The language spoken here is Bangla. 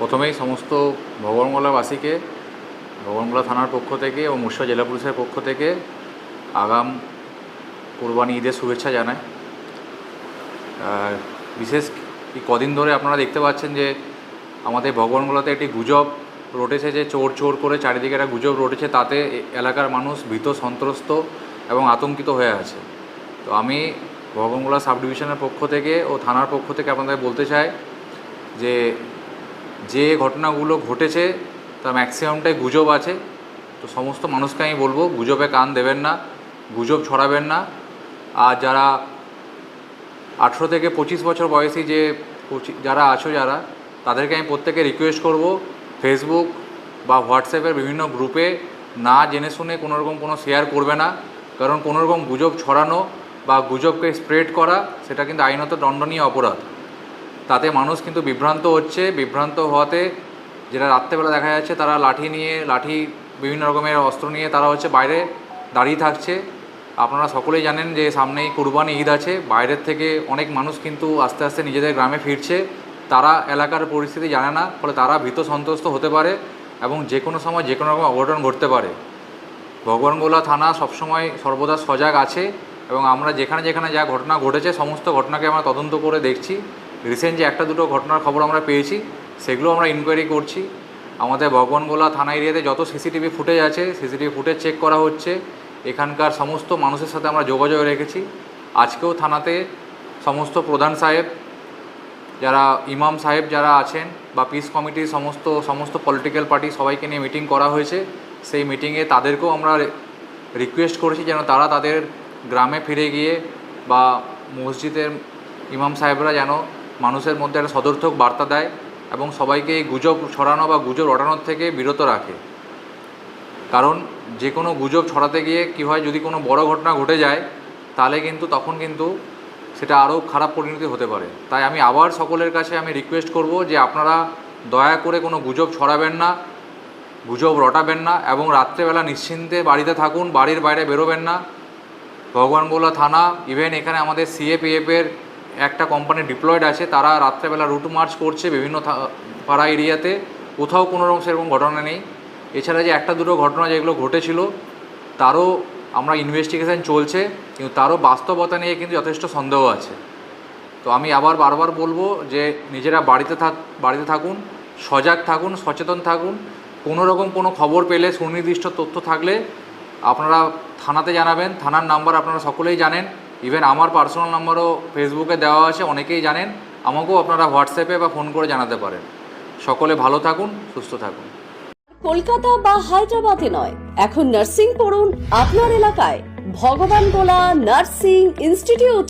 প্রথমেই সমস্ত ভগবানগোলাবাসীকে ভগবানগোলা থানার পক্ষ থেকে ও মুর্শিদা জেলা পুলিশের পক্ষ থেকে আগাম কোরবানি ঈদের শুভেচ্ছা আর বিশেষ এই কদিন ধরে আপনারা দেখতে পাচ্ছেন যে আমাদের ভগবানগোলাতে একটি গুজব রটেছে যে চোর চোর করে চারিদিকে একটা গুজব রটেছে, তাতে এলাকার মানুষ ভীত, সন্ত্রস্ত এবং আতঙ্কিত হয়ে আছে। তো আমি ভগবানগোলা সাব ডিভিশনের পক্ষ থেকে ও থানার পক্ষ থেকে আপনাদের বলতে চাই যে যে ঘটনাগুলো ঘটেছে তার ম্যাক্সিমামটাই গুজব আছে। তো সমস্ত মানুষকে আমি বলব, গুজবে কান দেবেন না, গুজব ছড়াবেন না। আর যারা আঠেরো থেকে পঁচিশ বছর বয়সী যে যারা আছো যারা, তাদেরকে আমি প্রত্যেকে রিকোয়েস্ট করব ফেসবুক বা হোয়াটসঅ্যাপের বিভিন্ন গ্রুপে না জেনে শুনে কোনোরকম কোনো শেয়ার করবে না। কারণ কোনোরকম গুজব ছড়ানো বা গুজবকে স্প্রেড করা, সেটা কিন্তু আইনত দণ্ডনীয় অপরাধ। তাতে মানুষ কিন্তু বিভ্রান্ত হচ্ছে, বিভ্রান্ত হওয়াতে যেটা রাত্রেবেলা দেখা যাচ্ছে, তারা লাঠি নিয়ে, লাঠি বিভিন্ন রকমের অস্ত্র নিয়ে তারা হচ্ছে বাইরে দাঁড়িয়ে থাকছে। আপনারা সকলেই জানেন যে সামনেই কুরবানি ঈদ আছে, বাইরের থেকে অনেক মানুষ কিন্তু আস্তে আস্তে নিজেদের গ্রামে ফিরছে। তারা এলাকার পরিস্থিতি জানে না, ফলে তারা ভীত সন্ত্রস্ত হতে পারে এবং যে কোনো সময় যে কোনো রকম অঘটন ঘটতে পারে। ভগবানগোলা থানা সবসময় সর্বদা সজাগ আছে এবং আমরা যেখানে যেখানে যা ঘটনা ঘটেছে, সমস্ত ঘটনাকে আমরা তদন্ত করে দেখছি। রিসেন্ট যে একটা দুটো ঘটনার খবর আমরা পেয়েছি, সেগুলো আমরা ইনকোয়ারি করছি। আমাদের ভগবানগোলা থানা এরিয়াতে যত সিসিটিভি ফুটেজ আছে সিসিটিভি ফুটেজ চেক করা হচ্ছে। এখানকার সমস্ত মানুষের সাথে আমরা যোগাযোগ রেখেছি। আজকেও থানাতে সমস্ত প্রধান সাহেব, যারা ইমাম সাহেব যারা আছেন বা পিস কমিটির সমস্ত সমস্ত পলিটিক্যাল পার্টি সবাইকে নিয়ে মিটিং করা হয়েছে। সেই মিটিংয়ে তাদেরকেও আমরা রিকোয়েস্ট করেছি যেন তারা তাদের গ্রামে ফিরে গিয়ে বা মসজিদের ইমাম সাহেবরা যেন মানুষের মধ্যে একটা সদর্থক বার্তা দেয় এবং সবাইকে এই গুজব ছড়ানো বা গুজব রটানোর থেকে বিরত রাখে। কারণ যে কোনো গুজব ছড়াতে গিয়ে কী হয়, যদি কোনো বড় ঘটনা ঘটে যায়, তাহলে কিন্তু তখন কিন্তু সেটা আরও খারাপ পরিণতি হতে পারে। তাই আমি আবার সকলের কাছে আমি রিকোয়েস্ট করব যে আপনারা দয়া করে কোনো গুজব ছড়াবেন না, গুজব রটাবেন না এবং রাত্রেবেলা নিশ্চিন্তে বাড়িতে থাকুন, বাড়ির বাইরে বেরোবেন না। ভগবানগোলা থানা ইভেন এখানে আমাদের সিএপিএফের একটা কোম্পানি ডিপ্লয়েড আছে, তারা রাত্রেবেলা রুট মার্চ করছে বিভিন্ন পাড়া এরিয়াতে। কোথাও কোনো রকম সেরকম ঘটনা নেই। এছাড়া যে একটা দুটো ঘটনা যেগুলো ঘটেছিল, তারও আমরা ইনভেস্টিগেশন চলছে, কিন্তু তারও বাস্তবতা নিয়ে কিন্তু যথেষ্ট সন্দেহ আছে। তো আমি আবার বারবার বলব যে, নিজেরা বাড়িতে থাক, বাড়িতে থাকুন, সজাগ থাকুন, সচেতন থাকুন। কোনো রকম কোনো খবর পেলে, সুনির্দিষ্ট তথ্য থাকলে আপনারা থানাতে জানাবেন। থানার নাম্বার আপনারা সকলেই জানেন। ইভেন আমার পার্সোনাল নাম্বারও ফেসবুকে দেওয়া আছে, অনেকেই জানেন। আমাকেও আপনারা হোয়াটসঅ্যাপে বা ফোন করে জানাতে পারেন। সকলে ভালো থাকুন, সুস্থ থাকুন। কলকাতা বা হায়দ্রাবাদে নয়, এখন নার্সিং পড়ুন আপনার এলাকায়। ভগবান গোলা নার্সিং ইনস্টিটিউট